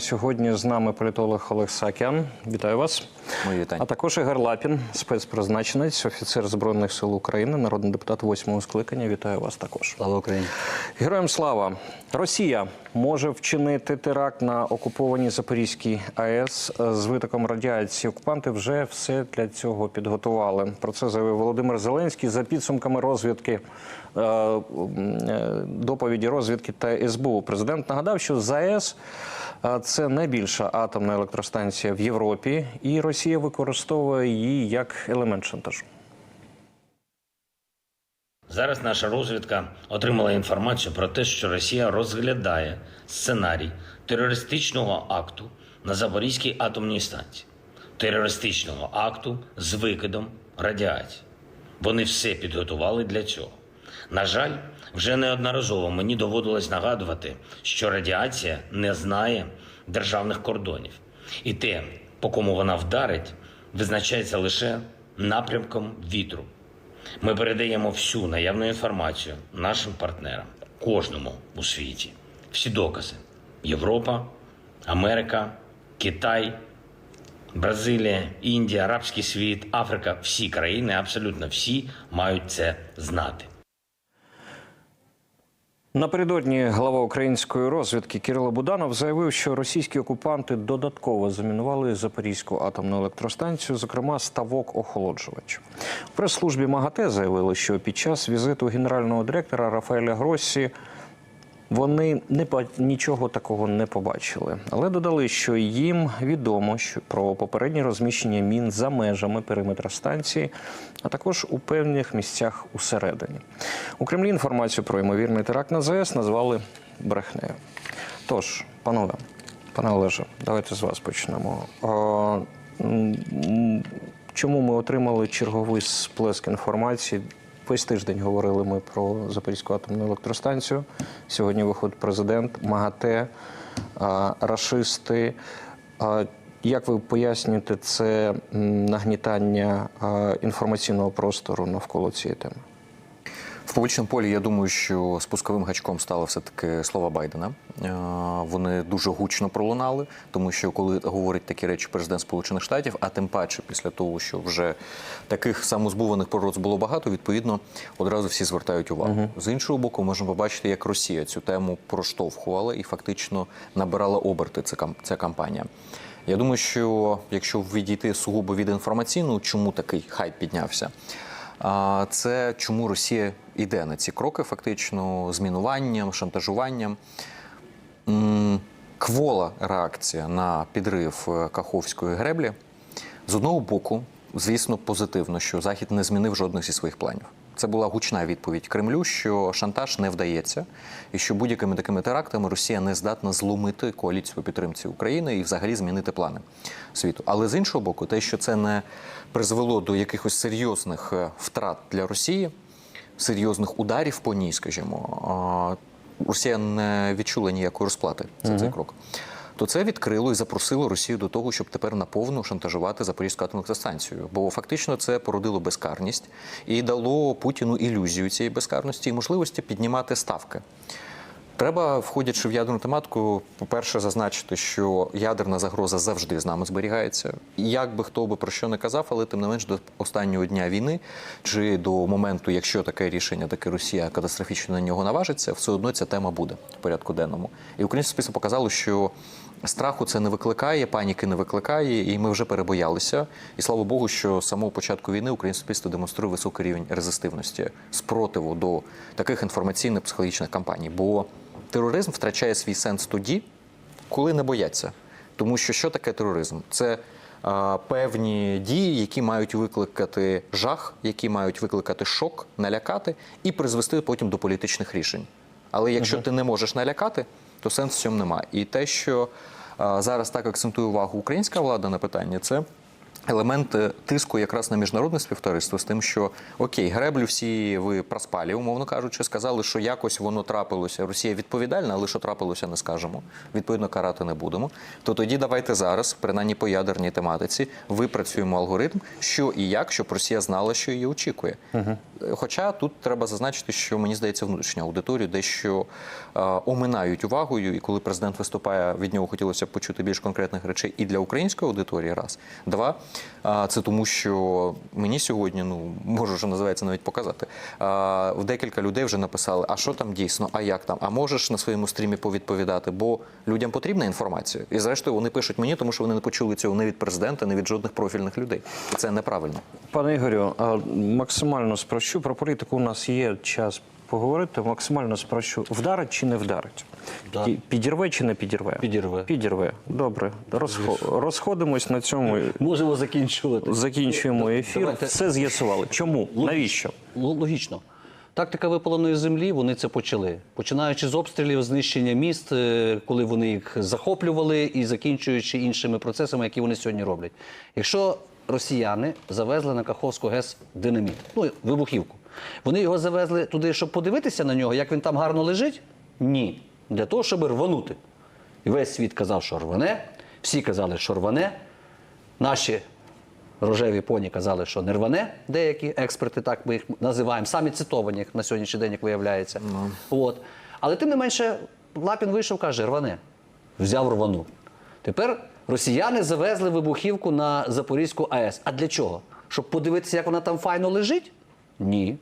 Сьогодні з нами політолог Олег Сакян. Вітаю вас. Мої вітання. А також Ігор Лапін, спецпризначенець, офіцер Збройних сил України, народний депутат восьмого скликання. Вітаю вас також. Слава Україні. Героям слава! Росія може вчинити теракт на окупованій Запорізькій АЕС з витоком радіації. Окупанти вже все для цього підготували. Про це заявив Володимир Зеленський за підсумками розвідки е, е, доповіді розвідки та СБУ. Президент нагадав, що ЗАЕС е, це найбільша атомна електростанція в Європі, і Росія використовує її як елемент шантажу. Зараз наша розвідка отримала інформацію про те, що Росія розглядає сценарій терористичного акту на Запорізькій атомній станції, терористичного акту з викидом радіації. Вони все підготували для цього. На жаль, вже неодноразово мені доводилось нагадувати, що радіація не знає державних кордонів, і те, по кому вона вдарить, визначається лише напрямком вітру. Ми передаємо всю наявну інформацію нашим партнерам, кожному у світі. Всі докази: Європа, Америка, Китай, Бразилія, Індія, Арабський світ, Африка, всі країни, абсолютно всі мають це знати. Напередодні глава української розвідки Кирило Буданов заявив, що російські окупанти додатково замінували Запорізьку атомну електростанцію, зокрема ставок охолоджувач. В прес-службі МАГАТЕ заявили, що під час візиту генерального директора Рафаеля Гроссі вони не нічого такого не побачили, але додали, що їм відомо що про попереднє розміщення мін за межами периметра станції, а також у певних місцях усередині. У Кремлі інформацію про ймовірний теракт на ЗАЕС назвали брехнею. Тож, панове, пане Олеже, давайте з вас почнемо. Чому ми отримали черговий сплеск інформації? Весь тиждень говорили ми про Запорізьку атомну електростанцію. Сьогодні виходить президент, МАГАТЕ, а, рашисти. Як ви пояснюєте це нагнітання інформаційного простору навколо цієї теми? Публічному полі я думаю, що спусковим гачком стали все-таки слова Байдена. Е, Вони дуже гучно пролунали, тому що коли говорить такі речі президент Сполучених Штатів, а тим паче після того, що вже таких самозбуваних пророцтв було багато, відповідно одразу всі звертають увагу. З іншого боку, можна побачити, як Росія цю тему проштовхувала і фактично набирала оберти ця кам- кампанія. Я думаю, що якщо відійти сугубо від інформаційного, чому такий хайп піднявся? Це чому Росія йде на ці кроки, фактично змінуванням, шантажуванням. Квола реакція на підрив е, Каховської греблі. З одного боку, звісно, позитивно, що Захід не змінив жодних зі своїх планів. Це була гучна відповідь Кремлю, що шантаж не вдається, і що будь-якими такими терактами Росія не здатна зломити коаліцію підтримці України і взагалі змінити плани світу. Але з іншого боку, те, що це не призвело до якихось серйозних е, втрат для Росії, серйозних ударів по ній, скажімо, Росія не відчула ніякої розплати за цей крок. То це відкрило і запросило Росію до того, щоб тепер наповну шантажувати Запорізьку атомну електростанцію. Бо фактично це породило безкарність і дало Путіну ілюзію цієї безкарності і можливості піднімати ставки. Треба, входячи в ядерну тематику, по-перше, зазначити, що ядерна загроза завжди з нами зберігається. Як би хто би про що не казав, але тим не менш до останнього дня війни чи до моменту, якщо таке рішення, таке Росія катастрофічно на нього наважиться, все одно ця тема буде в порядку денному. І українське суспільство показало, що страху це не викликає, паніки не викликає, і ми вже перебоялися. І слава Богу, що з самого початку війни українське суспільство демонструє високий рівень резистивності, спротиву до таких інформаційних психологічних кампаній. Бо тероризм втрачає свій сенс тоді, коли не бояться. Тому що що таке тероризм? Це а, певні дії, які мають викликати жах, які мають викликати шок, налякати і призвести потім до політичних рішень. Але якщо ти не можеш налякати, то сенс в цьому немає. І те, що а, зараз так акцентує увагу українська влада на питання, це елемент е, тиску якраз на міжнародне співтовариство з тим, що окей, греблю всі ви проспалі, умовно кажучи, сказали, що якось воно трапилося. Росія відповідальна, але що трапилося, не скажемо. Відповідно, карати не будемо. То тоді давайте зараз, принаймні по ядерній тематиці, випрацюємо алгоритм, що і як, щоб Росія знала, що її очікує. Е, Хоча тут треба зазначити, що мені здається, внутрішня аудиторія дещо е, оминають увагою, і коли президент виступає, від нього хотілося б почути більш конкретних речей і для української аудиторії. Раз два це тому, що мені сьогодні, ну можу що називається навіть показати. В декілька людей вже написали, а що там дійсно, а як там, а можеш на своєму стрімі повідповідати, бо людям потрібна інформація. І зрештою вони пишуть мені, тому що вони не почули цього не від президента, не від жодних профільних людей. Це неправильно. Пане Ігорю, максимально спрощу. Про політику у нас є час поговорити. Максимально спрощу. Вдарить чи не вдарить? Да. Підірве чи не підірве? Підірве. Підірве. Добре. Розхо- Розходимось на цьому. Можемо закінчувати. Закінчуємо ефір. Давайте. Все з'ясували. Чому? Навіщо? Логічно. Тактика випаленої землі, вони це почали. Починаючи з обстрілів, знищення міст, е, коли вони їх захоплювали, і закінчуючи іншими процесами, які вони сьогодні роблять. Якщо росіяни завезли на Каховську ГЕС динаміт, ну, вибухівку, вони його завезли туди, щоб подивитися на нього, як він там гарно лежить? Ні. Для того, щоб рванути. І весь світ казав, що рване, всі казали, що рване. Наші рожеві поні казали, що не рване, деякі експерти, так ми їх називаємо, самі цитовані на сьогоднішній день, як виявляється. От. Але тим не менше, Лапін вийшов, каже, рване. Взяв рвану. Тепер росіяни завезли вибухівку на Запорізьку АЕС. А для чого? Щоб подивитися, як вона там файно лежить? Ні.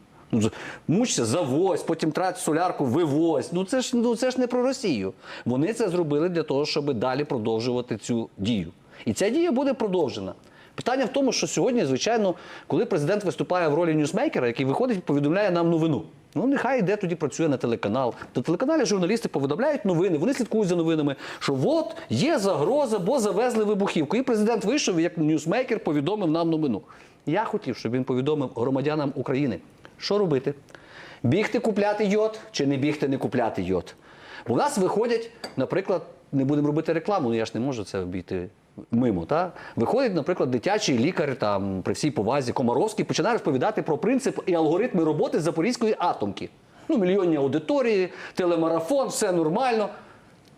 Мучся, завозь, потім трать солярку, вивозь. Ну це ж ну це ж не про Росію. Вони це зробили для того, щоб далі продовжувати цю дію. І ця дія буде продовжена. Питання в тому, що сьогодні, звичайно, коли президент виступає в ролі ньюсмейкера, який виходить і повідомляє нам новину. Ну, нехай йде тоді працює на телеканал. На телеканалі журналісти повідомляють новини, вони слідкують за новинами, що от є загроза, бо завезли вибухівку. І президент вийшов, як ньюсмейкер, повідомив нам новину. Я хотів, щоб він повідомив громадянам України, що робити. Бігти купляти йод чи не бігти не купляти йод. У нас виходять, наприклад, не будемо робити рекламу, ну я ж не можу це обійти мимо. Та? Виходить, наприклад, дитячий лікар там, при всій повазі Комаровський починає розповідати про принцип і алгоритми роботи Запорізької атомки. Ну, мільйонні аудиторії, телемарафон, все нормально.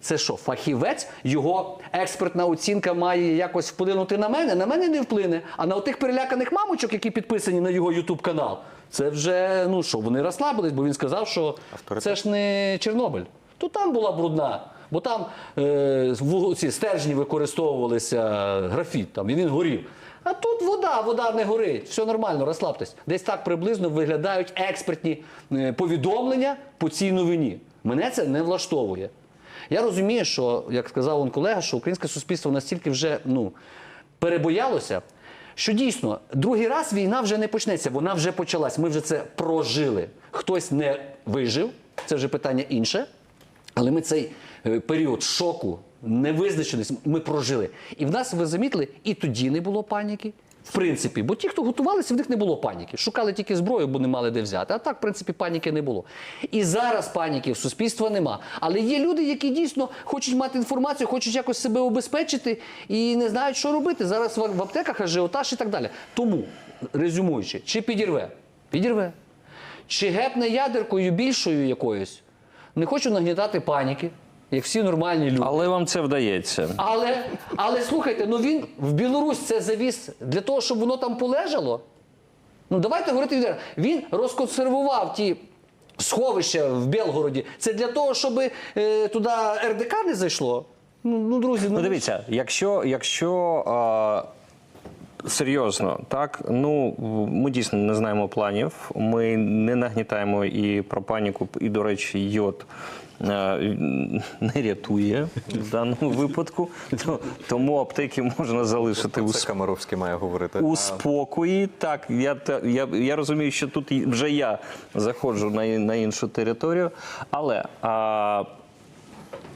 Це що, фахівець? Його експертна оцінка має якось вплинути на мене? На мене не вплине. А на тих переляканих мамочок, які підписані на його Ютуб канал, це вже ну що, вони розслабились, бо він сказав, що Авторитет. це ж не Чорнобиль. То там була брудна. Бо там е, ці стержні використовувалися графіт, там, і він горів. А тут вода, вода не горить, все нормально, розслабтесь. Десь так приблизно виглядають експертні е, повідомлення по цій новині. Мене це не влаштовує. Я розумію, що, як сказав он колега, що українське суспільство настільки вже ну, перебоялося, що дійсно другий раз війна вже не почнеться, вона вже почалась. Ми вже це прожили. Хтось не вижив, це вже питання інше. Але ми цей е, період шоку, невизначеності ми прожили. І в нас, ви замітили, і тоді не було паніки. В принципі, бо ті, хто готувалися, в них не було паніки. Шукали тільки зброю, бо не мали де взяти. А так, в принципі, паніки не було. І зараз паніки в суспільства нема. Але є люди, які дійсно хочуть мати інформацію, хочуть якось себе обезпечити і не знають, що робити. Зараз в аптеках ажіотаж і так далі. Тому, резюмуючи, чи підірве? Підірве. Чи гепне ядеркою більшою якоюсь? Не хочу нагнітати паніки, як всі нормальні люди. Але вам це вдається. Але, але слухайте, ну він в Білорусь це завіз для того, щоб воно там полежало. Ну давайте говорити відверто. Він розконсервував ті сховища в Белгороді. Це для того, щоб е, туди РДК не зайшло. Ну, ну друзі, ну, Ну дивіться, якщо, якщо а, серйозно, так ну ми дійсно не знаємо планів. Ми не нагнітаємо і про паніку, і до речі, йод. е, Не рятує в даному випадку, тому аптеки можна залишити у Це Камаровський має говорити. у спокої. Так, я, я, я розумію, що тут вже я заходжу на, на іншу територію. Але а,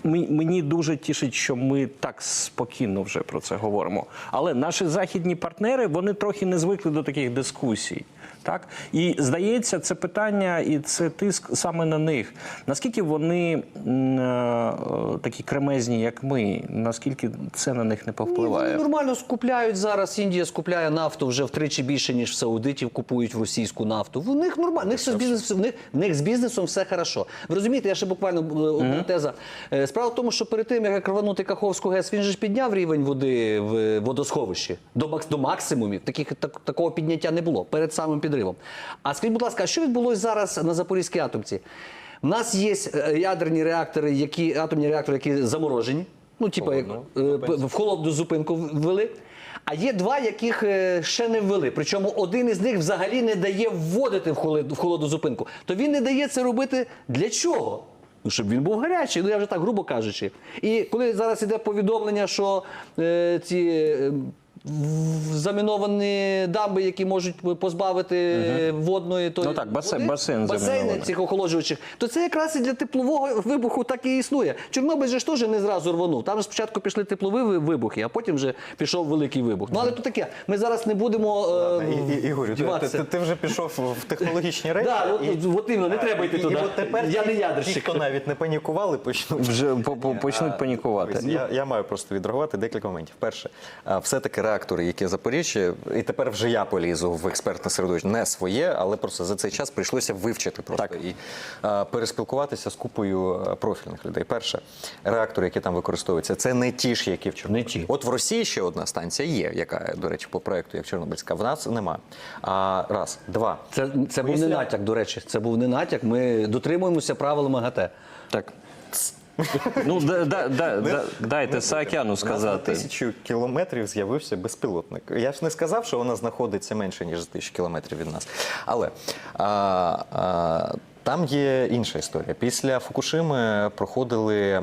мені дуже тішить, що ми так спокійно вже про це говоримо. Але наші західні партнери вони трохи не звикли до таких дискусій. Так і здається, це питання, і це тиск саме на них. Наскільки вони е, такі кремезні, як ми, наскільки це на них не Ні, повпливає? вони нормально скупляють зараз. Індія скупляє нафту вже втричі більше, ніж в саудитів купують російську нафту. В них нормально. В них, все з бізнес, в них, в них з бізнесом все хорошо. Ви розумієте, я ще буквально е, одна теза. Е, Справа в тому, що перед тим, як рванути Каховську ГЕС, він же ж підняв рівень води в водосховищі до, до максимумів. Таких, так, такого підняття не було перед самим підривом. А скажіть, будь ласка, що відбулося зараз на Запорізькій атомці? У нас є е, ядерні реактори, які атомні реактори, які заморожені. Ну, типа, як, е, в холодну зупинку ввели. А є два, яких е, ще не ввели. Причому один із них взагалі не дає вводити в холод- в холодну зупинку. То він не дає це робити для чого? Ну, щоб він був гарячий, ну я вже так грубо кажучи. І коли зараз іде повідомлення, що е, ці е, заміновані дамби, які можуть позбавити е, водної то Ну так, басейн- басейн басейни цих охолоджуючих, то це якраз і для теплового вибуху так і існує. Чорнобиль же ж теж не зразу рвонув. Там спочатку пішли теплові вибухи, а потім вже пішов великий вибух. Ну але то таке. Ми зараз не будемо е, І- Ігорю, ти, ти, ти, вже пішов в технологічні речі. Да, от- і- от іменно, не треба йти і- туди. І от тепер Я не ядерщик. Ті, хто навіть не панікували, почнуть. Вже по- по- почнуть панікувати. Я, я маю просто відреагувати декілька моментів. Перше, все-таки реактори, які Запоріжжя, і тепер вже я полізу в експертне середовище, не своє, але просто за цей час прийшлося вивчити просто і а, переспілкуватися з купою профільних людей. Перше, реактори, які там використовуються, це не ті ж, які в Чорнобилі. От в Росії ще одна станція є, яка, до речі, по проекту як Чорнобильська. В нас немає. А, раз, два. Це, це був не натяк, до речі. Це був не натяк. Ми дотримуємося правил МАГАТЕ. Так. Ну, да, да, да, да, дайте Саакяну сказати. тисячу кілометрів з'явився безпілотник. Я ж не сказав, що вона знаходиться менше, ніж за тисячу кілометрів від нас. Але а, а, там є інша історія. Після Фукушими проходили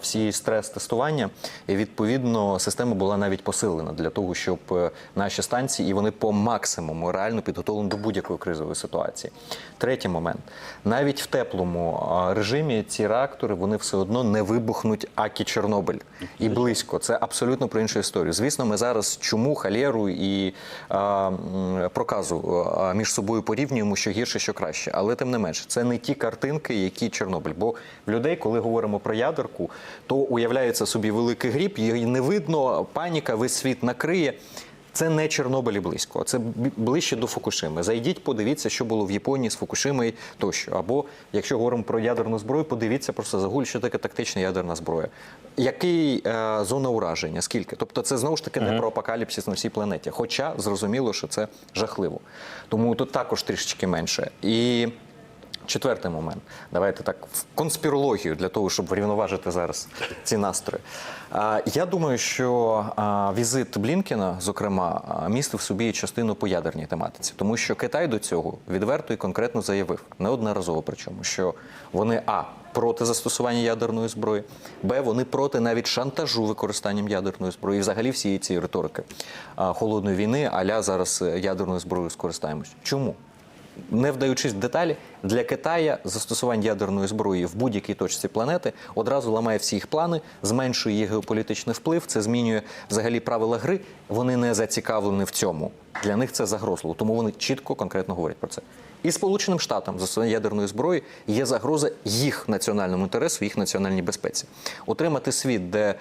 всі стрес-тестування, і відповідно система була навіть посилена для того, щоб е, наші станції і вони по максимуму реально підготовлені до будь-якої кризової ситуації. Третій момент: навіть в теплому режимі ці реактори вони все одно не вибухнуть акі Чорнобиль і близько. Це абсолютно про іншу історію. Звісно, ми зараз чуму, халєру і а, проказу між собою порівнюємо, що гірше, що краще. Але тим не менше, це не ті картинки, які Чорнобиль. Бо в людей, коли говоримо про ядерку, то уявляється собі великий гріб, її не видно, паніка, весь світ накриє. Це не Чорнобиль і близько, це ближче до Фукушими. Зайдіть, подивіться, що було в Японії з Фукушимою тощо. Або якщо говоримо про ядерну зброю, подивіться просто загуль, що таке тактична ядерна зброя. Який е, зона ураження? Скільки? Тобто, це знову ж таки не про апокаліпсис на всій планеті. Хоча зрозуміло, що це жахливо. Тому тут також трішечки менше. І Четвертий момент. Давайте так в конспірологію для того, щоб врівноважити зараз ці настрої. Я думаю, що візит Блінкена, зокрема, містив собі частину по ядерній тематиці, тому що Китай до цього відверто і конкретно заявив неодноразово, причому що вони а. Проти застосування ядерної зброї, б. Вони проти навіть шантажу використанням ядерної зброї, і взагалі всієї цієї риторики холодної війни, аля зараз е, ядерною зброєю скористаємось. Чому? Не вдаючись в деталі, для Китая застосування ядерної зброї в будь-якій точці планети одразу ламає всі їх плани, зменшує їх геополітичний вплив. Це змінює взагалі правила гри. Вони не зацікавлені в цьому. Для них це загрозливо, тому вони чітко конкретно говорять про це. І Сполученим Штатам застосування ядерної зброї є загроза їх національному інтересу, їх національній безпеці. Отримати світ, де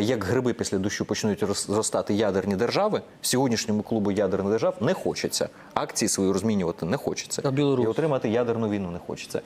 як гриби після дощу почнуть роз- зростати ядерні держави, сьогоднішньому клубу ядерних держав не хочеться. Акції свої розмінювати не хочеться. А Білорусь? І отримати ядерну війну не хочеться.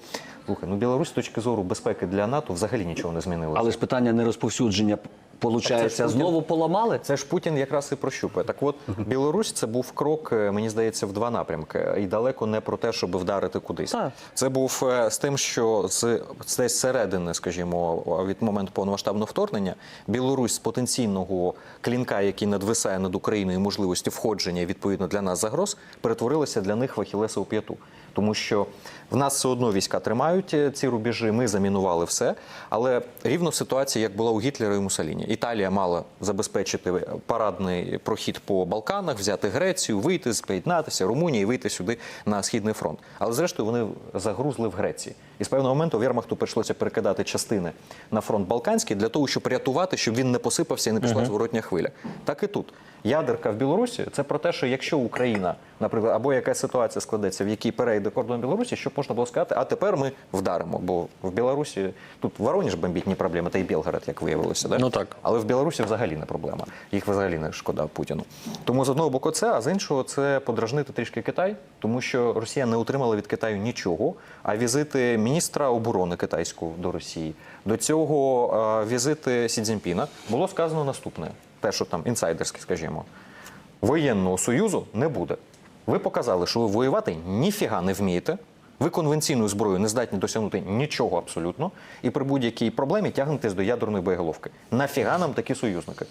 Слухай, ну Білорусь з точки зору безпеки для НАТО взагалі нічого не змінилося. Але ж питання нерозповсюдження, Так получається, знову поламали? Це ж Путін якраз і прощупує. Так от, Білорусь це був крок, е, мені здається, в два напрямки. І далеко не про те, щоб вдарити кудись. Так. Це був е, з тим, що з десь зсередини, скажімо, від моменту повномасштабного вторгнення, Білорусь з потенційного клінка, який надвисає над Україною, можливості входження відповідно для нас загроз, перетворилася для них в Ахілесову п'яту. Тому що в нас все одно війська тримають е, ці рубежі, ми замінували все. Але рівно ситуація, як була у Гітлера і Мусаліні. Італія мала забезпечити парадний прохід по Балканах, взяти Грецію, вийти, сп'єднатися, Румунії, вийти сюди на східний фронт. Але зрештою вони загрузли в Греції. І з певного моменту Вермахту прийшлося перекидати частини на фронт Балканський для того, щоб рятувати, щоб він не посипався і не пішла зворотня хвиля. Так і тут. Ядерка в Білорусі це про те, що якщо Україна, наприклад, або якась ситуація складеться, в якій перейде кордон Білорусі, щоб можна було сказати, а тепер ми вдаримо. Бо в Білорусі тут Воронеж бомбіть не проблема, та й Білгород, як виявилося. Да? Ну так. Але в Білорусі взагалі не проблема. Їх взагалі не шкода Путіну. Тому з одного боку це, а з іншого це подражнити трішки Китай, тому що Росія не отримала від Китаю нічого. А візити міністра оборони китайського до Росії, до цього е, візити Сі Цзіньпіна було сказано наступне: те, що там інсайдерське, скажімо, воєнного союзу не буде. Ви показали, що ви воювати ніфіга не вмієте. Ви конвенційною зброєю не здатні досягнути нічого абсолютно, і при будь-якій проблемі тягнетесь до ядерної боєголовки. Нафіга нам такі союзники?